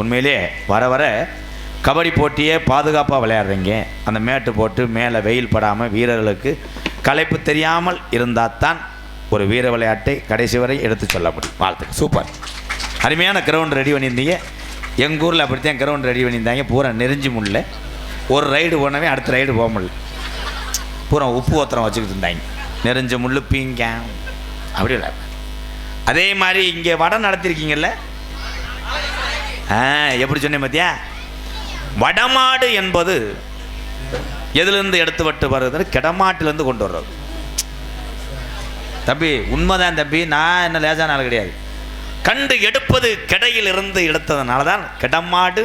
உண்மையிலே வர வர கபடி போட்டியே பாதுகாப்பாக விளையாடுறீங்க. அந்த மேட்டு போட்டு மேலே வெயில் படாமல் வீரர்களுக்கு களைப்பு தெரியாமல் இருந்தால் தான் ஒரு வீர விளையாட்டை கடைசி வரை எடுத்து சொல்ல முடியும் வாழ்த்துக்கு சூப்பர். அருமையான கிரவுண்ட் ரெடி பண்ணியிருந்தீங்க. எங்கள் ஊரில் அப்படித்தான் கிரவுண்ட் ரெடி பண்ணியிருந்தாங்க. பூரா நெறிஞ்சு முடியல ஒரு ரைடு போனவே அடுத்த ரைடு போக முடியல. பூரா உப்பு ஓத்திரம் வச்சுக்கிட்டு இருந்தாங்க. நெறிஞ்ச முள்ளு பீங்க. அப்படி அதே மாதிரி இங்கே வடம் நடத்திருக்கீங்கல்ல எப்படி சொன்னேன் பார்த்தியா வடமாடு என்பது எதுலேருந்து எடுத்து விட்டு வருது கிடமாட்டிலேருந்து கொண்டு வர்றது. தம்பி உண்மைதான் தம்பி நான் என்ன லேசான ஆள் கிடையாது. கண்டு எடுப்பது கிடையில் இருந்து எடுத்ததுனால தான் கிடமாடு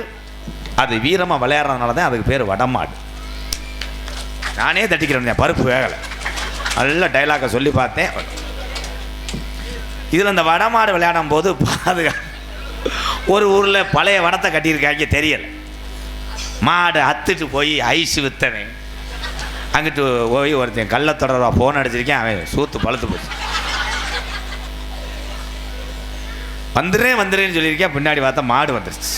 அது வீரமாக விளையாடுறதுனால தான் அதுக்கு பேர் வடமாடு. நானே தட்டிக்கிறேன் பருப்பு வேகலை. நல்ல டைலாக்கை சொல்லி பார்த்தேன். இதில் இந்த வடமாடு விளையாடும் போது பாதுகாப்பு ஒரு ஊரில் பழைய வடத்தை கட்டியிருக்காங்க தெரியல. மாடு அத்துட்டு போய் ஐஸ் வித்தவன். அங்கிட்டு போய் ஒருத்தன் கள்ள தொடர்பா ஃபோன் அடிச்சிருக்கேன் அவன் சூத்து பழுத்து போச்சு. வந்துடுறேன் வந்துடுறேன்னு சொல்லியிருக்கேன் பின்னாடி பார்த்தா மாடு வந்துருச்சு.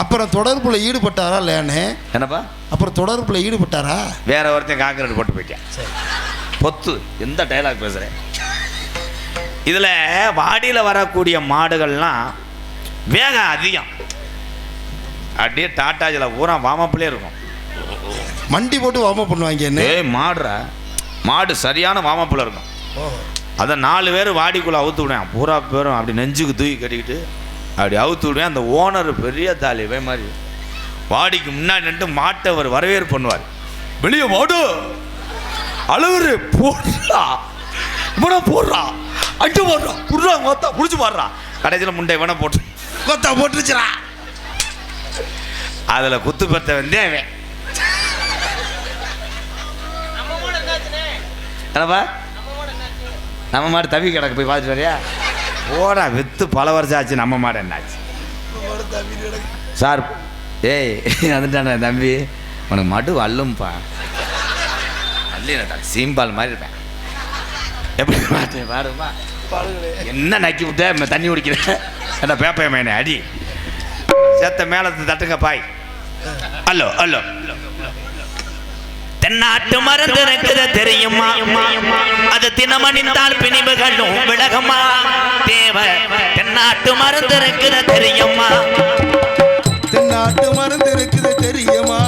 அப்புறம் தொடர்புல ஈடுபட்டாரா இல்லையானே என்னப்பா? அப்புறம் தொடர்புல ஈடுபட்டாரா? வேற ஒருத்தன் காங்கிரீட் போட்டு போயிட்டேன். பொத்து எந்த டைலாக் பேசுகிறேன் இதில் வாடியில் வரக்கூடிய மாடுகள்லாம் வேகம் அதிகம். அப்படியே டாட்டாஜில் பூரா வாமப்பிலே இருக்கும். மண்டி போட்டு வாம பண்ணுவாங்க என்ன? மாடுறா. மாடு சரியான வாமப்பில் இருக்கும். அதை நாலு பேர் வாடிக்குள்ளே அவுத்து விடுவேன். பூரா பேரும் அப்படி நெஞ்சுக்கு தூக்கி கட்டிக்கிட்டு அப்படி அவுத்து விடுவேன். அந்த ஓனர் பெரிய தாலி இவன் மாதிரி. வாடிக்கு முன்னாடி நின்று மாட்டை அவர் வரவேற்பு பண்ணுவார். வெளியே மாடு அழுவுரு போடுறா. இவனை போடுறா. அட்டு போடுறா. புடுறா மொத்தம் புடிச்சு பாடுறா. கடைசியில் முண்டை இவனை போட்டு. கொத்தா போட்டுருச்சுரா அதில் குத்து பெத்த வந்தே அவன். என்னப்பா? நம்ம மாடு தவி கிடக்கு போய் பார்த்துட்டு வரியா? போடா வித்து பல வருஷம் ஆச்சு நம்ம மாடு என்னாச்சு? சார் ஏய் வந்துட்டானே தம்பி. உனக்கு மடு வல்லும்பா. அல்ல சீம்பால் மாதிரி இருப்பேன். எப்படி மாட்டேன் பாருமா என்ன நக்கி விட்ட? தண்ணி குடிக்கிறேன் என்ன பேப்பைய மேனே அடி. சேத்த மேலே தட்டுங்க பாய். Hello hello. தென்னாட்டு மருந்து இருக்குது தெரியுமா? அது தினமணிந்தால் பிணிவுகளும் விலகுமா? தேவ தென்னாட்டு மருந்து இருக்குது தெரியுமா? தென்னாட்டு மருந்து இருக்குது தெரியுமா?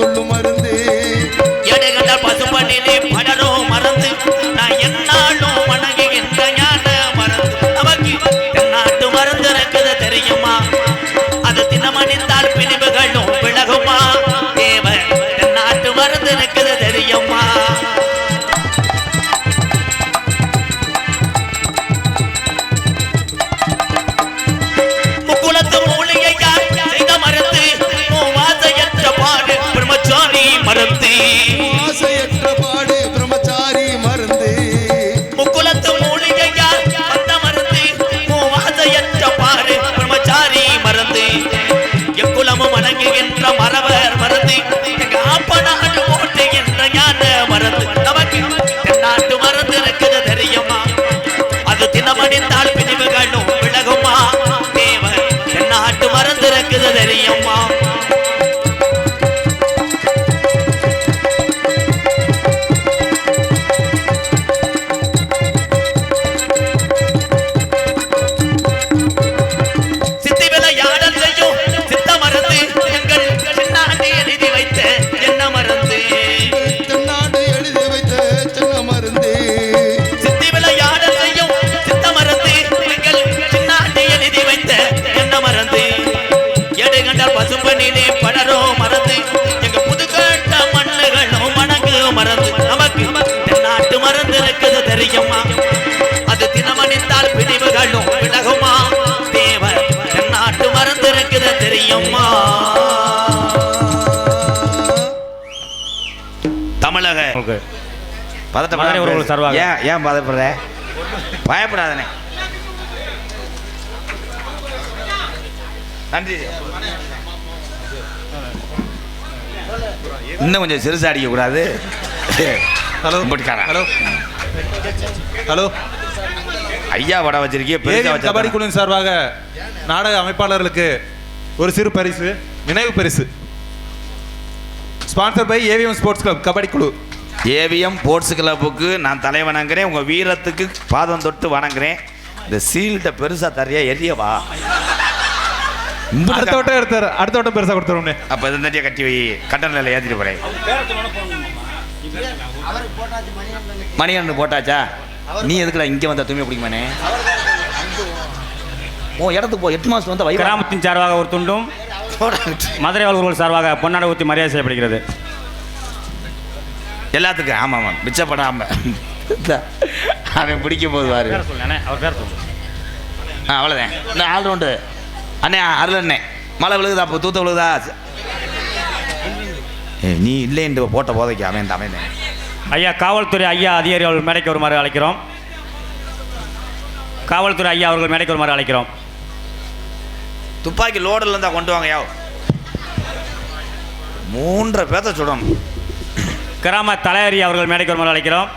சொல்லும் மருந்து அது அது தினமணித்தால் பிரிவுகளும் விலகுமா? தேவர் தென்னாட்டு மறந்திருக்குது தெரியுமா? தமிழக பதட்டம் ஏன் ஏன் பதப்படுற? பயப்படாதனே. நன்றி. இன்னும் கொஞ்சம் சிறுசு அடிக்கக்கூடாது. ஹலோ. ஹலோ. ஹலோ. ஐயா படம் வச்சிருக்கீங்க ஏவிஎம் கபடி குழுவின் சார்பாக நாடக அமைப்பாளர்களுக்கு ஒரு சிறு பரிசு நினைவு பரிசு. Sponsor by AVM sports club kabaddi குழு. ஏவிஎம் ஸ்போர்ட்ஸ் கிளப்புக்கு நான் தலை வணங்குறேன் உங்கள் வீரத்துக்கு பாதம் தொட்டு வணங்குறேன். இந்த சீல்கிட்ட பெருசாக தரையா எரியவா அடுத்த வட்டம் எடுத்தார் அடுத்த வட்டம் பெருசாக கொடுத்துருவோம்னே. அப்போ இந்த தட்டியை கட்டி வை கட்டணில் ஏற்றிட்டு போகிறேன் மணிகண்டன் போட்டாச்சா? நீ எதுக்குடா இங்கே வந்தா தூய்மை பிடிக்குமானே ஓ இடத்துக்கு போ எட்டு மாதம் வந்தா கிராமத்தின் சார்பாக ஒரு துண்டும் மதுரை வாழ்வுகள் சார்பாக பொன்னாடை ஊற்றி மரியாதை செய்யப்படுகிறது. எல்லாத்துக்கும் ஆமாம் ஆமாம் மிச்சப்படாமல் அவன் பிடிக்கும் போது வாரு அவர் பேர் சொல்லு ஆ அவ்வளோதான் இந்த ஆள் ரவுண்டு அண்ணே அருள் அண்ணே. மழை விழுகுதா அப்போ தூத்த விழுகுதா? நீ இல்லைன்னு போட்ட போதைக்கு அவன் தான் அவன் ஐயா காவல்துறை ஐயா அதிகாரிகள் மேடைக்கு வருமாறு அழைக்கிறோம். காவல்துறை ஐயா அவர்கள் மேடைக்கு வருமாறு அழைக்கிறோம். துப்பாக்கி லோடில் இருந்தால் கொண்டு வாங்க யோ. மூன்றரை பேர்த்த சுடணும். கிராம தலையரி அவர்கள் மேடைக்கு வருமாறு அழைக்கிறோம்.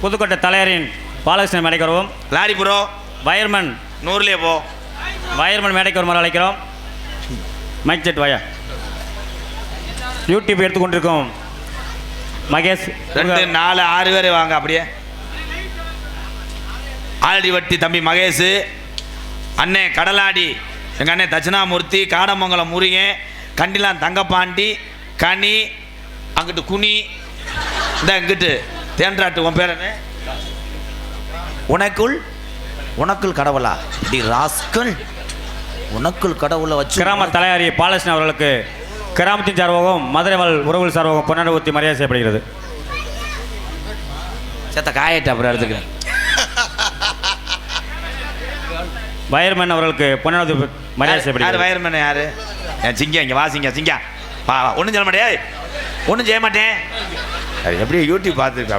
புதுக்கோட்டை தலையரின் பாலகிருஷ்ணன் மேடைக்கு வருவோம். Lorry bro வயர்மன். நூறுலேயே போ. வயர்மன் மேடைக்கு வருமாறு அழைக்கிறோம். மைக் செட் வாயா. யூடியூப் எடுத்துக்கொண்டிருக்கும். மகேஷ் ரெண்டு நாலு ஆறு பேர் வாங்க அப்படியே. ஆல்டி வட்டி தம்பி மகேஷ் அண்ணே கடலாடி எங்கள் அண்ணன் தட்சிணாமூர்த்தி காடமங்கலம் முருகன் கண்டிலான் தங்கப்பாண்டி கனி அங்கிட்டு குனி இந்த இங்கிட்டு தேன்றாட்டு உன் பேர் என்ன? உனக்குள் உனக்குள் கடவுளா? டி ராஸ்கல். உனக்குள் கடவுளை வச்சு கிராம தலையாரி பாலகிருஷ்ணன் அவர்களுக்கு கிராமத்தின் சார்பாகவும் மதுரை வாழ் உறவுகள் சார்பாகவும் பொன்னாடை ஊற்றி மரியாதை செய்யப்படுகிறது. செத்த காயட்ட அப்புறம் எடுத்துக்கிறேன். வயர்மன் அவர்களுக்கு பொன்னாடை ஊத்தி மரியாதை யார்? செய்யப்படுகிறது. வயர்மேன் யாரு? என் சிங்கம் இங்கே வா சிங்கம் சிங்கம். வா வா. ஒன்றும் சொல்ல மாட்டே ஒன்றும் செய்ய மாட்டேன். அது எப்படி யூடியூப் பார்த்துருக்கா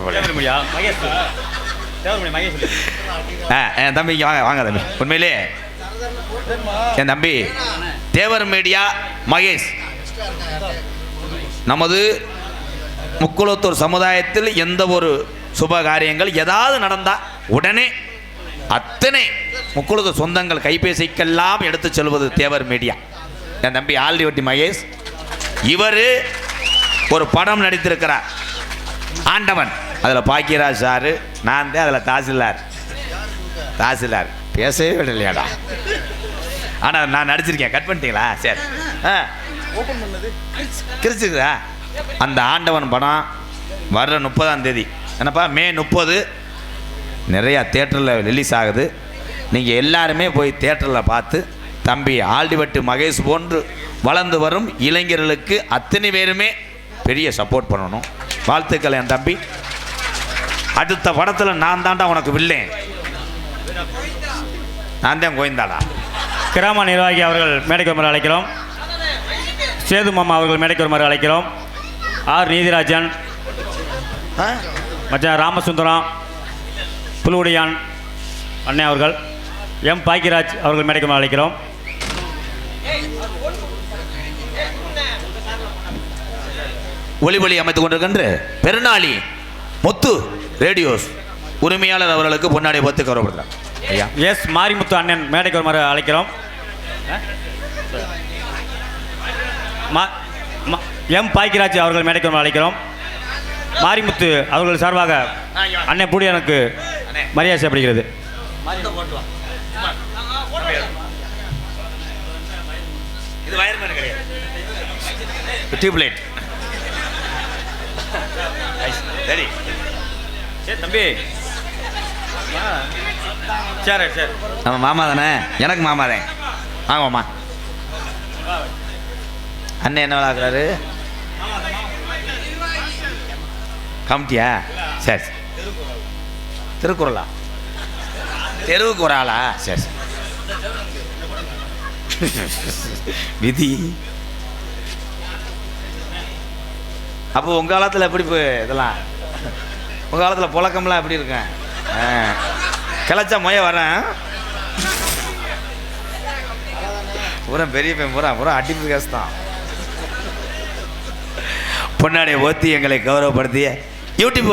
ஆ என் தம்பி இங்கே வாங்க வாங்க தம்பி. உண்மையிலே என் தம்பி தேவர் மீடியா மகேஷ். நமது முக்குளத்தூர் சமுதாயத்தில் எந்த ஒரு சுப காரியங்கள் ஏதாவது நடந்தால் உடனே அத்தனை முக்குளத்தூர் சொந்தங்கள் கைபேசிக்கெல்லாம் எடுத்து செல்வது தேவர் மீடியா. என் தம்பி ஆல்டிவட்டி மகேஷ் இவர் ஒரு படம் நடித்திருக்கிறார். ஆண்டவன். அதில் பாக்கியராஜ் சாரு நான் தான் அதில் தாசில்தார். தாசில்தார். பேசவே விடலையாடா ஆனால் நான் நடிச்சிருக்கேன். கட் பண்ணிட்டீங்களா? சரி. ஆ. கிரிச்சுக்குதா அந்த ஆண்டவன் படம் வர்ற முப்பதாம் தேதி. என்னப்பா மே முப்பது. நிறையா தேட்டரில் ரிலீஸ் ஆகுது. நீங்கள் எல்லாருமே போய் தேட்டரில் பார்த்து தம்பி ஆல்டிவட்டு மகேஷ் போன்று வளர்ந்து வரும் இளைஞர்களுக்கு அத்தனை பேருமே பெரிய சப்போர்ட் பண்ணணும். வாழ்த்துக்கள் என் தம்பி. அடுத்த படத்தில் நான் தான்டா உனக்கு வில்லேன். நான் தான் கோயந்தாடா கிராம நிர்வாகி அவர்கள் மேடைக்கு அழைக்கிறோம். சேது மாமா அவர்கள் மேடைக்கு வருமாறு அழைக்கிறோம். ஆர். நீதிராஜன். மச்சான் ராமசுந்தரம் புலுவுடியான் அண்ணே அவர்கள் எம். பாக்கியராஜ் அவர்கள் மேடைக்கு அழைக்கிறோம். ஒளிபொலி அமைத்துக் கொண்டிருக்கின்ற பெருநாளி முத்து ரேடியோஸ் உரிமையாளர் அவர்களுக்கு பொன்னாடி பத்து கௌரவப்படுத்துறார் ஐயா. எஸ். மாரிமுத்து அண்ணன் மேடைக்கு வருமாறு அழைக்கிறோம். மா- மா- எம் பாக்கியராஜ் அவர்கள் மேடைக்கு அழைக்கிறோம். மாரிமுத்து அவர்கள் சார்பாக அண்ணன் பூடியனுக்கு மரியாதை செய்யப்படுகிறது. டியூப்லைட் சரி சரி தம்பி. சரி சரி. நம்ம மாமா தானே? எனக்கு மாமா தான். வாங்க மாமா. அண்ணன் என்ன விளாக்குறாரு கமிட்டியா? சரி சரி. திருக்குறளா? தெருவுக்கு ஒரு ஆளா சரி சரி. விதி. அப்போ உங்கள் காலத்தில் எப்படி போய் இதெல்லாம்? உங்கள் காலத்தில் புழக்கம்லாம் எப்படி இருக்கேன் ஆ. கிளச்சா மொய வரேன் பூரா பெரிய பையன் பூரா பூரா அடிப்பு கேஸ் தான். பொன்னாடியை ஓத்தி எங்களை கௌரவப்படுத்திய யூடியூப்